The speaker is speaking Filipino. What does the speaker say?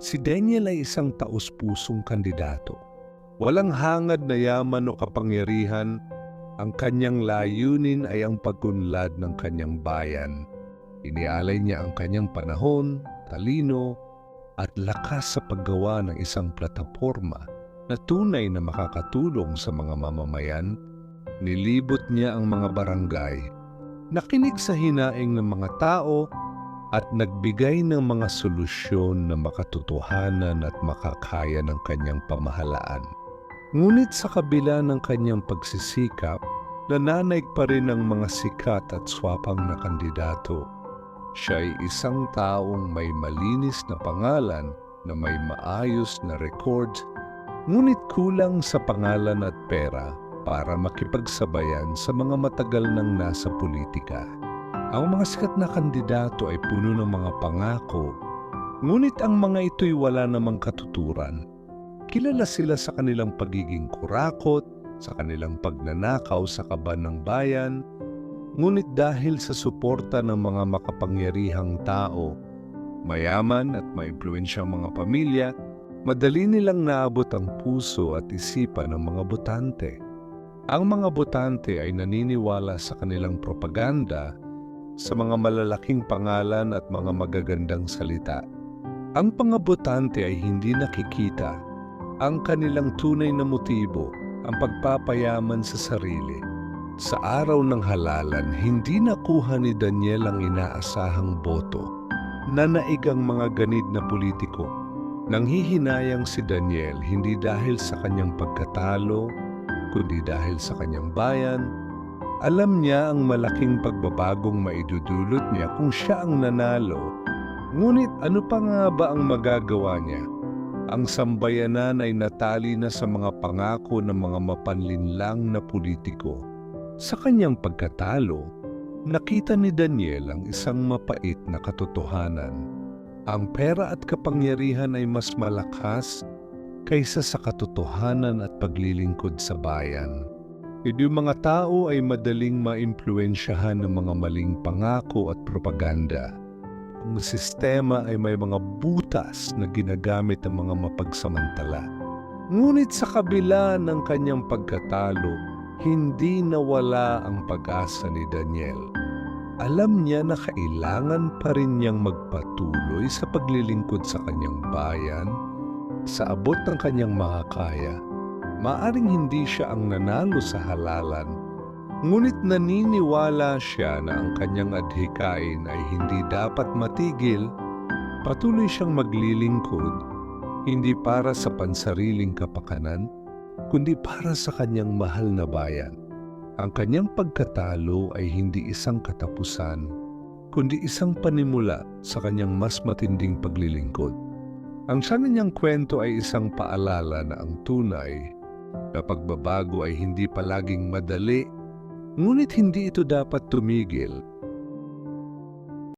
Si Daniel ay isang taus-pusong kandidato. Walang hangad na yaman o kapangyarihan, ang kanyang layunin ay ang pagkunlad ng kanyang bayan. Inialay niya ang kanyang panahon, talino, at lakas sa paggawa ng isang plataporma na tunay na makakatulong sa mga mamamayan. Nilibot niya ang mga barangay, nakinig sa hinaing ng mga tao at nagbigay ng mga solusyon na makatotohanan at makakaya ng kanyang pamahalaan. Ngunit sa kabila ng kanyang pagsisikap, nananaig pa rin ang mga sikat at swapang na kandidato. Siya ay isang taong may malinis na pangalan na may maayos na record, ngunit kulang sa pangalan at pera para makipagsabayan sa mga matagal nang nasa politika. Ang mga sikat na kandidato ay puno ng mga pangako, ngunit ang mga ito'y wala namang katuturan. Kilala sila sa kanilang pagiging kurakot, sa kanilang pagnanakaw sa kaban ng bayan, ngunit dahil sa suporta ng mga makapangyarihang tao, mayaman at maimpluwensyang mga pamilya, madali nilang naabot ang puso at isipan ng mga botante. Ang mga botante ay naniniwala sa kanilang propaganda sa mga malalaking pangalan at mga magagandang salita. Ang mga botante ay hindi nakikita ang kanilang tunay na motibo, ang pagpapayaman sa sarili. Sa araw ng halalan, hindi nakuha ni Daniel ang inaasahang boto. Nanaig ang mga ganid na politiko. Nanghihinayang si Daniel hindi dahil sa kanyang pagkatalo, kundi dahil sa kanyang bayan. Alam niya ang malaking pagbabagong maidudulot niya kung siya ang nanalo. Ngunit ano pa nga ba ang magagawa niya? Ang sambayanan ay natali na sa mga pangako ng mga mapanlinlang na politiko. Sa kanyang pagkatalo, nakita ni Daniel ang isang mapait na katotohanan. Ang pera at kapangyarihan ay mas malakas kaysa sa katotohanan at paglilingkod sa bayan. Yung mga tao ay madaling maimpluensyahan ng mga maling pangako at propaganda. Ang sistema ay may mga butas na ginagamit ng mga mapagsamantala. Ngunit sa kabila ng kanyang pagkatalo, hindi nawala ang pag-asa ni Daniel. Alam niya na kailangan pa rin niyang magpatuloy sa paglilingkod sa kanyang bayan, sa abot ng kanyang makakaya. Maaring hindi siya ang nanalo sa halalan, ngunit naniniwala siya na ang kanyang adhikain ay hindi dapat matigil, patuloy siyang maglilingkod, hindi para sa pansariling kapakanan, kundi para sa kanyang mahal na bayan. Ang kanyang pagkatalo ay hindi isang katapusan, kundi isang panimula sa kanyang mas matinding paglilingkod. Ang sana niyang kwento ay isang paalala na ang tunay na pagbabago ay hindi palaging madali, ngunit hindi ito dapat tumigil